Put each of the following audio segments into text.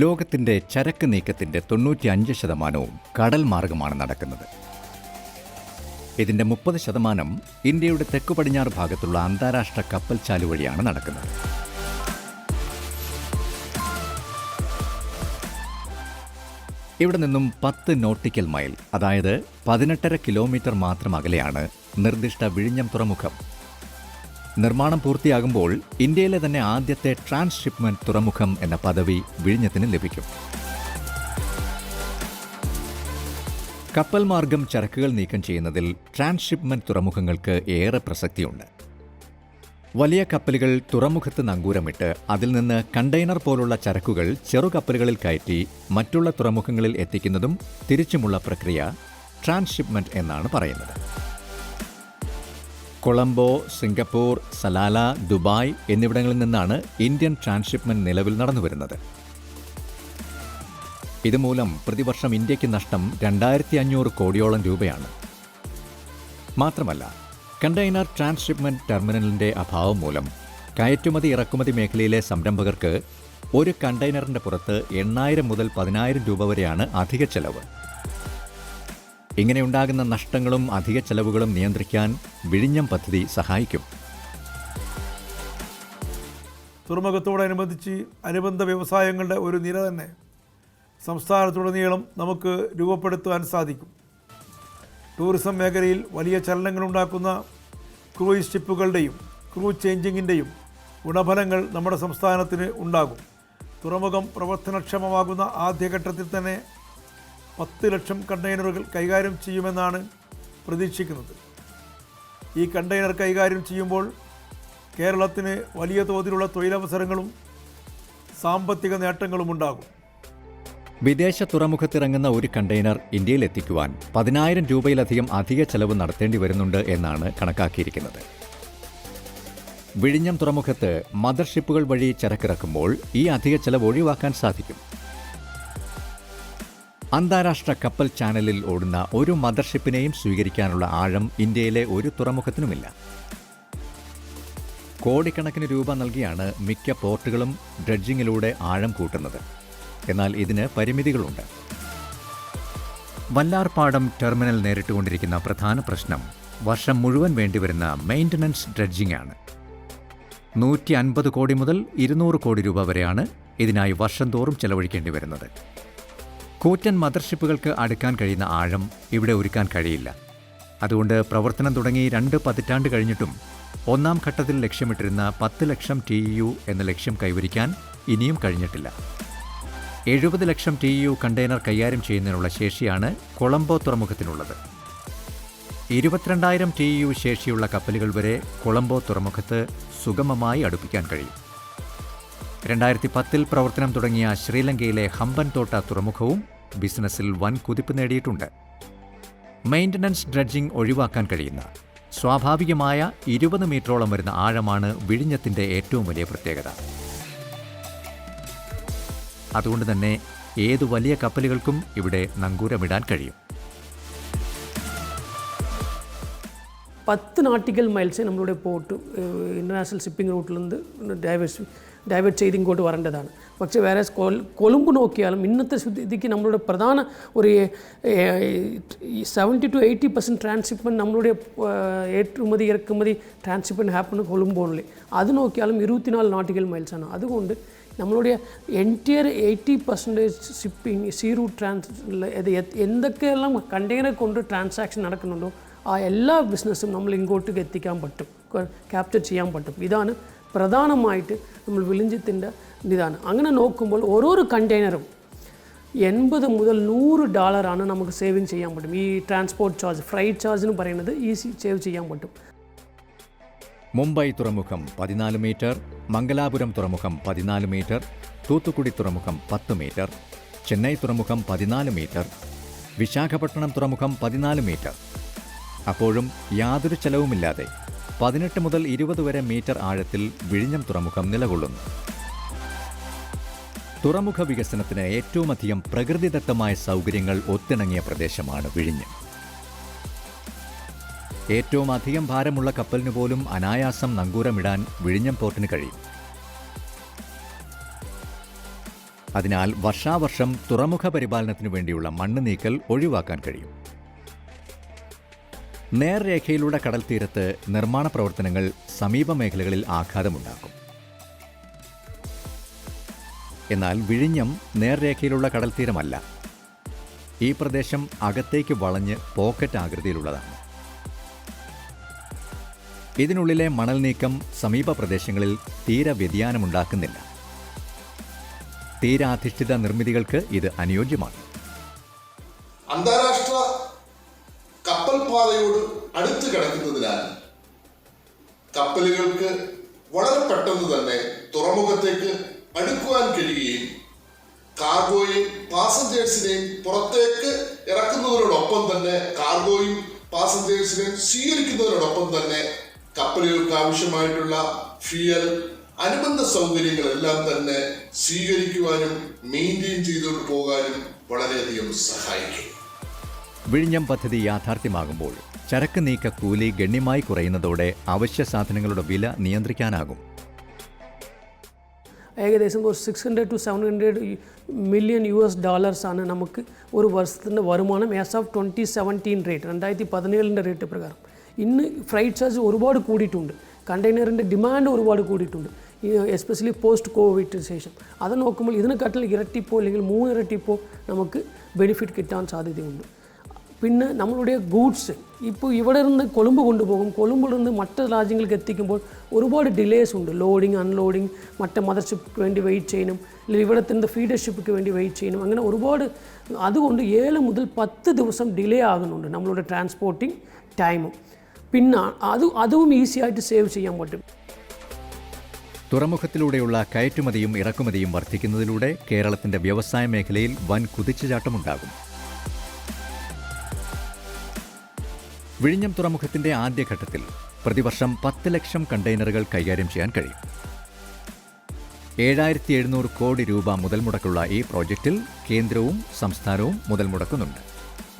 ലോകത്തിന്റെ ചരക്ക് നീക്കത്തിന്റെ തൊണ്ണൂറ്റിയഞ്ച് ശതമാനവും കടൽ മാർഗമാണ് നടക്കുന്നത്. ഇതിന്റെ മുപ്പത് ശതമാനം ഇന്ത്യയുടെ തെക്കു പടിഞ്ഞാറ് ഭാഗത്തുള്ള അന്താരാഷ്ട്ര കപ്പൽ ചാലു വഴിയാണ് നടക്കുന്നത്. ഇവിടെ നിന്നും പത്ത് നോട്ടിക്കൽ മൈൽ അതായത് പതിനെട്ടര കിലോമീറ്റർ മാത്രം അകലെയാണ് നിർദ്ദിഷ്ട വിഴിഞ്ഞം തുറമുഖം. നിർമ്മാണം പൂർത്തിയാകുമ്പോൾ ഇന്ത്യയിലെ തന്നെ ആദ്യത്തെ ട്രാൻസ്ഷിപ്മെന്റ് തുറമുഖം എന്ന പദവി വിഴിഞ്ഞത്തിന് ലഭിക്കും. കപ്പൽ മാർഗം ചരക്കുകൾ നീക്കം ചെയ്യുന്നതിൽ ട്രാൻസ്ഷിപ്മെന്റ് തുറമുഖങ്ങൾക്ക് ഏറെ പ്രസക്തിയുണ്ട്. വലിയ കപ്പലുകൾ തുറമുഖത്ത് നങ്കൂരമിട്ട് അതിൽ നിന്ന് കണ്ടെയ്നർ പോലുള്ള ചരക്കുകൾ ചെറു കപ്പലുകളിൽ കയറ്റി മറ്റുള്ള തുറമുഖങ്ങളിൽ എത്തിക്കുന്നതും തിരിച്ചുമുള്ള പ്രക്രിയ ട്രാൻസ്ഷിപ്മെന്റ് എന്നാണ് പറയുന്നത്. കൊളംബോ സിംഗപ്പൂർ സലാല ദുബായ് എന്നിവിടങ്ങളിൽ നിന്നാണ് ഇന്ത്യൻ ട്രാൻസ്ഷിപ്മെന്റ് നിലവിൽ നടന്നുവരുന്നത്. ഇതുമൂലം പ്രതിവർഷം ഇന്ത്യയ്ക്ക് നഷ്ടം രണ്ടായിരത്തി അഞ്ഞൂറ് കോടിയോളം രൂപയാണ്. മാത്രമല്ല കണ്ടെയ്നർ ട്രാൻസ്ഷിപ്മെന്റ് ടെർമിനലിന്റെ അഭാവം മൂലം കയറ്റുമതി ഇറക്കുമതി മേഖലയിലെ സംരംഭകർക്ക് ഒരു കണ്ടെയ്നറിന്റെ പുറത്ത് എണ്ണായിരം മുതൽ പതിനായിരം രൂപ വരെയാണ് അധിക ചെലവ്. ഇങ്ങനെയുണ്ടാകുന്ന നഷ്ടങ്ങളും അധിക ചെലവുകളും നിയന്ത്രിക്കാൻ വിഴിഞ്ഞം പദ്ധതി സഹായിക്കും. തുറമുഖത്തോടനുബന്ധിച്ച് അനുബന്ധ വ്യവസായങ്ങളുടെ ഒരു നിര തന്നെ സംസ്ഥാനത്തുടനീളം നമുക്ക് രൂപപ്പെടുത്തുവാൻ സാധിക്കും. ടൂറിസം മേഖലയിൽ വലിയ ചലനങ്ങളുണ്ടാക്കുന്ന ക്രൂയിസ് ഷിപ്പുകളുടെയും ക്രൂ ചേഞ്ചിങ്ങിന്റെയും ഗുണഫലങ്ങൾ നമ്മുടെ സംസ്ഥാനത്തിന് ഉണ്ടാകും. തുറമുഖം പ്രവർത്തനക്ഷമമാകുന്ന ആദ്യഘട്ടത്തിൽ തന്നെ പത്ത് ലക്ഷം കണ്ടെയ്നറുകൾ കൈകാര്യം ചെയ്യുമെന്നാണ് പ്രതീക്ഷിക്കുന്നത്. ഈ കണ്ടെയ്നർ കൈകാര്യം ചെയ്യുമ്പോൾ കേരളത്തിന് വലിയ തോതിലുള്ള തൊഴിലവസരങ്ങളും സാമ്പത്തിക നേട്ടങ്ങളും ഉണ്ടാകും. വിദേശ തുറമുഖത്തിറങ്ങുന്ന ഒരു കണ്ടെയ്നർ ഇന്ത്യയിൽ എത്തിക്കുവാൻ പതിനായിരം രൂപയിലധികം അധിക ചെലവ് നടത്തേണ്ടി വരുന്നുണ്ട് എന്നാണ് കണക്കാക്കിയിരിക്കുന്നത്. വിഴിഞ്ഞം തുറമുഖത്ത് മദർഷിപ്പുകൾ വഴി ചരക്കിറക്കുമ്പോൾ ഈ അധിക ചെലവ് ഒഴിവാക്കാൻ സാധിക്കും. അന്താരാഷ്ട്ര കപ്പൽ ചാനലിൽ ഓടുന്ന ഒരു മദർഷിപ്പിനെയും സ്വീകരിക്കാനുള്ള ആഴം ഇന്ത്യയിലെ ഒരു തുറമുഖത്തിനുമില്ല. കോടിക്കണക്കിന് രൂപ നൽകിയാണ് മിക്ക പോർട്ടുകളും ഡ്രഡ്ജിങ്ങിലൂടെ ആഴം കൂട്ടുന്നത്. എന്നാൽ ഇതിന് പരിമിതികളുണ്ട്. വല്ലാർപാടം ടെർമിനൽ നേരിട്ടുകൊണ്ടിരിക്കുന്ന പ്രധാന പ്രശ്നം വർഷം മുഴുവൻ വേണ്ടിവരുന്ന മെയിന്റനൻസ് ഡ്രഡ്ജിംഗ് ആണ് നൂറ്റി അൻപത് കോടി മുതൽ ഇരുന്നൂറ് കോടി രൂപ വരെയാണ് ഇതിനായി വർഷം തോറും ചെലവഴിക്കേണ്ടി വരുന്നത് കൂറ്റൻ മദർഷിപ്പുകൾക്ക് അടുക്കാൻ കഴിയുന്ന ആഴം ഇവിടെ ഒരുക്കാൻ കഴിയില്ല. അതുകൊണ്ട് പ്രവർത്തനം തുടങ്ങി രണ്ട് പതിറ്റാണ്ട് കഴിഞ്ഞിട്ടും ഒന്നാം ഘട്ടത്തിൽ ലക്ഷ്യമിട്ടിരുന്ന പത്ത് ലക്ഷം ടി യു എന്ന ലക്ഷ്യം കൈവരിക്കാൻ ഇനിയും കഴിഞ്ഞിട്ടില്ല. എഴുപത് ലക്ഷം ടി യു കണ്ടെയ്നർ കൈകാര്യം ചെയ്യുന്നതിനുള്ള ശേഷിയാണ് കൊളംബോ തുറമുഖത്തിനുള്ളത്. ഇരുപത്തിരണ്ടായിരം ടി യു ശേഷിയുള്ള കപ്പലുകൾ വരെ കൊളംബോ തുറമുഖത്ത് സുഗമമായി അടുപ്പിക്കാൻ കഴിയും. രണ്ടായിരത്തി പത്തിൽ പ്രവർത്തനം തുടങ്ങിയ ശ്രീലങ്കയിലെ ഹമ്പൻതോട്ട തുറമുഖവും ബിസിനസ്സിൽ വൻ കുതിപ്പ് നേടിയിട്ടുണ്ട്. മെയിന്റനൻസ് ഡ്രഡ്ജിംഗ് ഒഴിവാക്കാൻ കഴിയുന്ന സ്വാഭാവികമായ ഇരുപത് മീറ്ററോളം വരുന്ന ആഴമാണ് വിഴിഞ്ഞത്തിന്റെ ഏറ്റവും വലിയ പ്രത്യേകത. അതുകൊണ്ട് തന്നെ ഏതു വലിയ കപ്പലുകൾക്കും ഇവിടെ നങ്കൂരമിടാൻ കഴിയും. പത്ത് നാട്ടിക്കൽ മൈൽസ് നമ്മളുടെ പോർട്ട് ഇന്റർനാഷണൽ ഷിപ്പിംഗ് റൂട്ടിൽ നിന്ന് ഡൈവേഴ്സ് ഡൈവേർട്ട് ചെയ്ത് ഇങ്ങോട്ട് വരേണ്ടതാണ് പക്ഷേ വേറെ കൊളുമ്പ് നോക്കിയാലും ഇന്നത്തെ സ്ഥിതിക്ക് നമ്മളുടെ പ്രധാന ഒരു seventy to eighty percent transshipment നമ്മളുടെ ഏറ്റുമതി ഇറക്കുമതി ട്രാൻസിപ്മെൻറ്റ് ഹാപ്പൺ കൊളുമ്പ് ഓൺലി അത് നോക്കിയാലും ഇരുപത്തിനാല് നാട്ടിക്കൽ മൈൽസാണ് അതുകൊണ്ട് നമ്മളുடைய entire eighty percentage shipping sea route டிரான்ஸில் இது എന്തൊക്കെയെല്ലാം കണ്ടെയ്നർ കൊണ്ട് ട്രാൻസാക്ഷൻ നടക്കുന്നുണ്ടോ ആ എല്ലാ ബിസിനസ്സും നമ്മൾ ഇങ്ങോട്ടേക്ക് എത്തിക്കാൻ പറ്റും ക്യാപ്ചർ ചെയ്യാൻ പറ്റും ഇതാണ് പ്രധാനമായിട്ട് നമ്മൾ വിളിഞ്ചത്തിന്റെ ഇതാണ്. അങ്ങനെ നോക്കുമ്പോൾ ഓരോരോ കണ്ടെയ്നറും എൺപത് മുതൽ നൂറ് ഡോളറാണ് നമുക്ക് സേവിങ് ചെയ്യാൻ പറ്റും. ഈ ട്രാൻസ്പോർട്ട് ചാർജ് ഫ്രൈറ്റ് ചാർജ് എന്ന് പറയുന്നത് ഈസി സേവ് ചെയ്യാൻ പറ്റും. മുംബൈ തുറമുഖം പതിനാല് മീറ്റർ മംഗലാപുരം തുറമുഖം പതിനാല് മീറ്റർ തൂത്തുക്കുടി തുറമുഖം പത്ത് മീറ്റർ ചെന്നൈ തുറമുഖം പതിനാല് മീറ്റർ വിശാഖപട്ടണം തുറമുഖം പതിനാല് മീറ്റർ. അപ്പോഴും യാതൊരു ചെലവുമില്ലാതെ പതിനെട്ട് മുതൽ ഇരുപത് വരെ മീറ്റർ ആഴത്തിൽ വിഴിഞ്ഞം തുറമുഖം നിലകൊള്ളുന്നു. തുറമുഖ വികസനത്തിന് ഏറ്റവുമധികം പ്രകൃതിദത്തമായ സൗകര്യങ്ങൾ ഒത്തിണങ്ങിയ പ്രദേശമാണ് വിഴിഞ്ഞം. ഏറ്റവും അധികം ഭാരമുള്ള കപ്പലിന് പോലും അനായാസം നങ്കൂരമിടാൻ വിഴിഞ്ഞം പോർട്ടിന് കഴിയും. അതിനാൽ വർഷാവർഷം തുറമുഖ പരിപാലനത്തിനു വേണ്ടിയുള്ള മണ്ണ് നീക്കൽ ഒഴിവാക്കാൻ കഴിയും. നേർരേഖയിലൂടെ കടൽ തീരത്ത് നിർമ്മാണ പ്രവർത്തനങ്ങൾ സമീപ മേഖലകളിൽ ആഘാതമുണ്ടാക്കും. എന്നാൽ വിഴിഞ്ഞം നേർരേഖയിലുള്ള കടൽ തീരമല്ല ഈ പ്രദേശം അകത്തേക്ക് വളഞ്ഞ് പോക്കറ്റ് ആകൃതിയിലുള്ളതാണ്. ഇതിനുള്ളിലെ മണൽ നീക്കം സമീപ പ്രദേശങ്ങളിൽ തീര വ്യതിയാനമുണ്ടാക്കുന്നില്ല. തീരാധിഷ്ഠിത നിർമ്മിതികൾക്ക് ഇത് അനുയോജ്യമാണ്. അന്താരാഷ്ട്ര അടുത്തു കിടക്കുന്നതിനാൽ കപ്പലുകൾക്ക് വളരെ പെട്ടെന്ന് തന്നെ തുറമുഖത്തേക്ക് അടുക്കുവാൻ കഴിയുകയും കാർഗോയും പാസഞ്ചേഴ്സിനെയും പുറത്തേക്ക് ഇറക്കുന്നതിനോടൊപ്പം തന്നെ കാർഗോയും പാസഞ്ചേഴ്സിനെയും സ്വീകരിക്കുന്നതിനോടൊപ്പം തന്നെ കപ്പലുകൾക്ക് ആവശ്യമായിട്ടുള്ള ഫ്യൂയൽ അനുബന്ധ സൗകര്യങ്ങളെല്ലാം തന്നെ സ്വീകരിക്കുവാനും മെയിന്റെയിൻ ചെയ്തുകൊണ്ട് പോകാനും വളരെയധികം സഹായിക്കും. വിഴിഞ്ഞം പദ്ധതി യാഥാർത്ഥ്യമാകുമ്പോൾ ചരക്ക് നീക്ക കൂലി ഗണ്യമായി കുറയുന്നതോടെ അവശ്യ സാധനങ്ങളുടെ വില നിയന്ത്രിക്കാനാകും. ഏകദേശം ഒരു six hundred to seven hundred million U S ഡോളേഴ്സാണ് നമുക്ക് ഒരു വർഷത്തിന്റെ വരുമാനം as of twenty seventeen rate രണ്ടായിരത്തി പതിനേഴിന്റെ റേറ്റ് പ്രകാരം. ഇന്ന് ഫ്രൈറ്റ് ചാർജ് ഒരുപാട് കൂടിയിട്ടുണ്ട്. കണ്ടെയ്നറിന്റെ ഡിമാൻഡ് ഒരുപാട് കൂടിയിട്ടുണ്ട്. എസ്പെഷ്യലി പോസ്റ്റ് കോവിഡ് ശേഷം. അത് നോക്കുമ്പോൾ ഇതിനെക്കാട്ടിൽ ഇരട്ടിപ്പോ അല്ലെങ്കിൽ മൂന്നിരട്ടിപ്പോൾ നമുക്ക് ബെനിഫിറ്റ് കിട്ടാൻ സാധ്യതയുണ്ട്. പിന്നെ നമ്മളുടെ ഗൂഡ്സ് ഇപ്പോൾ ഇവിടെ നിന്ന് കൊളുമ്പ് കൊണ്ടുപോകും. നിന്ന് മറ്റ് രാജ്യങ്ങൾക്ക് എത്തിക്കുമ്പോൾ ഒരുപാട് ഡിലേസ് ഉണ്ട്. ലോഡിങ് അൺലോഡിങ് മറ്റ് മദർഷിപ്പിക്ക് വേണ്ടി വെയിറ്റ് ചെയ്യണം അല്ലെങ്കിൽ ഇവിടത്തിന്റെ ഫീഡർഷിപ്പിക്ക് വേണ്ടി വെയിറ്റ് ചെയ്യണം അങ്ങനെ ഒരുപാട് അതുകൊണ്ട് ഏഴ് മുതൽ പത്ത് ദിവസം ഡിലേ ആകുന്നുണ്ട് നമ്മളുടെ ട്രാൻസ്പോർട്ടിങ് ടൈമും പിന്നെ അത് അതും ഈസി ആയിട്ട് സേവ് ചെയ്യാൻ പറ്റും. തുറമുഖത്തിലൂടെയുള്ള കയറ്റുമതിയും ഇറക്കുമതിയും വർദ്ധിക്കുന്നതിലൂടെ കേരളത്തിന്റെ വ്യവസായ മേഖലയിൽ വൻ കുതിച്ചുചാട്ടമുണ്ടാകും. വിഴിഞ്ഞം തുറമുഖത്തിന്റെ ആദ്യഘട്ടത്തിൽ പ്രതിവർഷം പത്ത് ലക്ഷം കണ്ടെയ്നറുകൾ കൈകാര്യം ചെയ്യാൻ കഴിയും. ഏഴായിരത്തി എഴുന്നൂറ് കോടി രൂപ മുതൽ മുടക്കുള്ള ഈ പ്രോജക്റ്റിൽ കേന്ദ്രവും സംസ്ഥാനവും മുതൽ മുടക്കുന്നുണ്ട്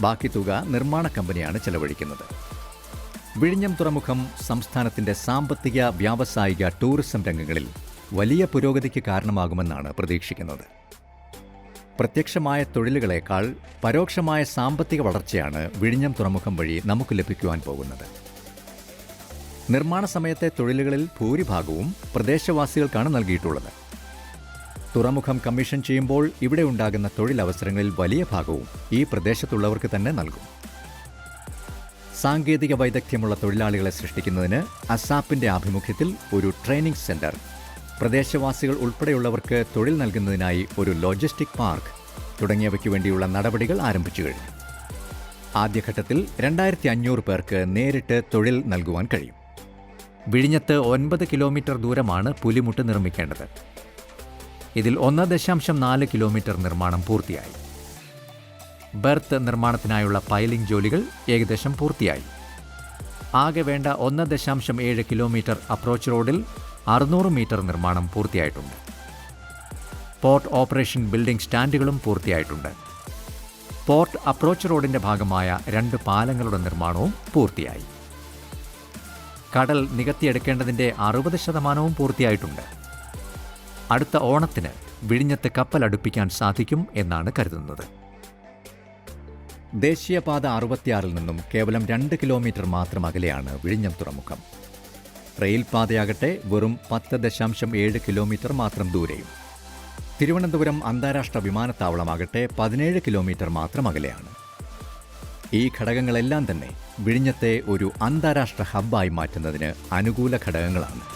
ബാക്കി തുക നിർമ്മാണ കമ്പനിയാണ് ചെലവഴിക്കുന്നത്. വിഴിഞ്ഞം തുറമുഖം സംസ്ഥാനത്തിന്റെ സാമ്പത്തിക വ്യാവസായിക ടൂറിസം രംഗങ്ങളിൽ വലിയ പുരോഗതിക്ക് കാരണമാകുമെന്നാണ് പ്രതീക്ഷിക്കുന്നത്. പ്രത്യക്ഷമായ തൊഴിലുകളേക്കാൾ പരോക്ഷമായ സാമ്പത്തിക വളർച്ചയാണ് വിഴിഞ്ഞം തുറമുഖം വഴി നമുക്ക് ലഭിക്കുവാൻ പോകുന്നത്. നിർമ്മാണ സമയത്തെ തൊഴിലുകളിൽ ഭൂരിഭാഗവും പ്രദേശവാസികൾക്കാണ് നൽകിയിട്ടുള്ളത്. തുറമുഖം കമ്മീഷൻ ചെയ്യുമ്പോൾ ഇവിടെ ഉണ്ടാകുന്ന തൊഴിലവസരങ്ങളിൽ വലിയ ഭാഗവും ഈ പ്രദേശത്തുള്ളവർക്ക് തന്നെ നൽകും. സാങ്കേതിക വൈദഗ്ധ്യമുള്ള തൊഴിലാളികളെ സൃഷ്ടിക്കുന്നതിന് അസാപ്പിന്റെ ആഭിമുഖ്യത്തിൽ ഒരു ട്രെയിനിംഗ് സെന്റർ പ്രദേശവാസികൾ ഉൾപ്പെടെയുള്ളവർക്ക് തൊഴിൽ നൽകുന്നതിനായി ഒരു ലോജിസ്റ്റിക് പാർക്ക് തുടങ്ങിയവയ്ക്ക് വേണ്ടിയുള്ള നടപടികൾ ആരംഭിച്ചു കഴിഞ്ഞു. ആദ്യഘട്ടത്തിൽ രണ്ടായിരത്തി അഞ്ഞൂറ് പേർക്ക് നേരിട്ട് തൊഴിൽ നൽകുവാൻ കഴിയും. വിഴിഞ്ഞത്ത് ഒൻപത് കിലോമീറ്റർ ദൂരമാണ് പുലിമുട്ട് നിർമ്മിക്കേണ്ടത്. ഇതിൽ ഒന്ന് ദശാംശം നാല് കിലോമീറ്റർ നിർമ്മാണം പൂർത്തിയായി. ബെർത്ത് നിർമ്മാണത്തിനായുള്ള പൈലിംഗ് ജോലികൾ ഏകദേശം പൂർത്തിയായി. ആകെ വേണ്ട ഒന്ന് ദശാംശം ഏഴ് കിലോമീറ്റർ അപ്രോച്ച് റോഡിൽ അറുന്നൂറ് മീറ്റർ നിർമ്മാണം പൂർത്തിയായിട്ടുണ്ട്. പോർട്ട് ഓപ്പറേഷൻ ബിൽഡിംഗ് സ്റ്റാൻഡുകളും പൂർത്തിയായിട്ടുണ്ട്. പോർട്ട് അപ്രോച്ച് റോഡിന്റെ ഭാഗമായ രണ്ട് പാലങ്ങളുടെ നിർമ്മാണവും പൂർത്തിയായി. കടൽ നികത്തിയെടുക്കേണ്ടതിന്റെ അറുപത് ശതമാനവും പൂർത്തിയായിട്ടുണ്ട്. അടുത്ത ഓണത്തിന് വിഴിഞ്ഞത്ത് കപ്പൽ അടുപ്പിക്കാൻ സാധിക്കും എന്നാണ് കരുതുന്നത്. ദേശീയപാത അറുപത്തിയാറിൽ നിന്നും കേവലം രണ്ട് കിലോമീറ്റർ മാത്രം അകലെയാണ് വിഴിഞ്ഞം തുറമുഖം. റെയിൽ പാതയാകട്ടെ വെറും പത്ത് ദശാംശം ഏഴ് കിലോമീറ്റർ മാത്രം ദൂരെയും. തിരുവനന്തപുരം അന്താരാഷ്ട്ര വിമാനത്താവളമാകട്ടെ പതിനേഴ് കിലോമീറ്റർ മാത്രം അകലെയാണ്. ഈ ഘടകങ്ങളെല്ലാം തന്നെ വിഴിഞ്ഞത്തെ ഒരു അന്താരാഷ്ട്ര ഹബ്ബായി മാറ്റുന്നതിന് അനുകൂല ഘടകങ്ങളാണ്.